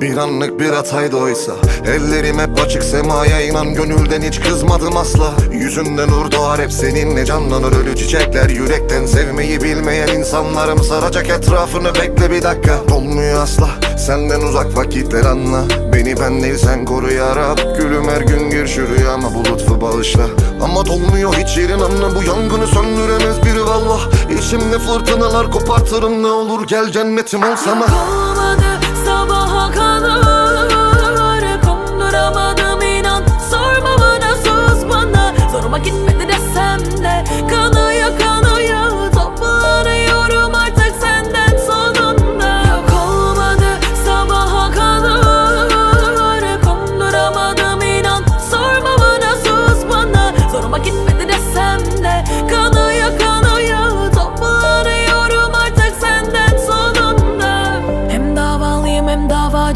Bir anlık bir hataydı oysa. Ellerim hep açık semaya inan Gönülden hiç kızmadım asla. Yüzünde nur doğar hep seninle canlanır Ölü çiçekler. Yürekten sevmeyi bilmeyen insanlarım Saracak etrafını. Bekle bir dakika. Olmuyor asla. Senden uzak vakitler anla. Beni ben değil sen koru ya Rab Gülüm her gün gir rüyama bu lütfu bağışla. Ama dolmuyor hiç yerin anla Bu yangını söndüremez biri vallah İçimde fırtınalar kopartırım ne olur. Gel cennetim ol sana Olmadı sabaha kadar Konduramadım inan. Sorma bana sus bana. Zoruma gitmedi desem de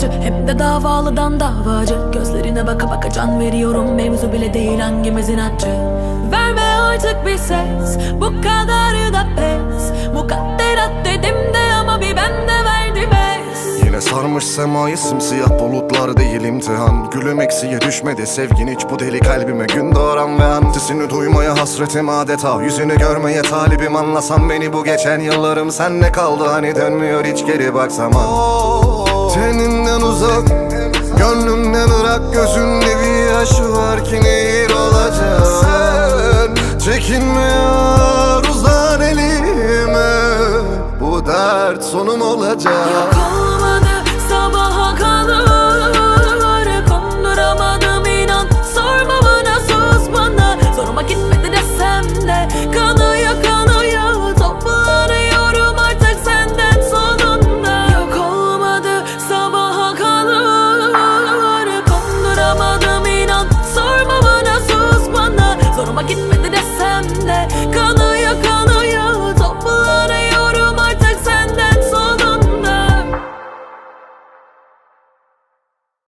davacı Hem de davalıdan davacı. Gözlerine baka baka can veriyorum. Mevzu bile değil hangimizin acı. Verme artık bir ses. Bu kadarı da pes. Mukadderat dedim de ama bir ben de verdim es. Yine sarmış semayı simsiyah bulutlar değil imtihan. Gülüm eksiye düşmedi sevgin hiç bu deli kalbime. Gün doğuran ve antisini duymaya hasretim adeta. Yüzünü görmeye talibim anlasan beni bu geçen yıllarım. Sen ne kaldı hani dönmüyor hiç geri baksam uzak Gönlümden ırak gözünde bir yaş var ki nehir olacaksın Çekinmiyor uzan elime Bu dert sonum olacak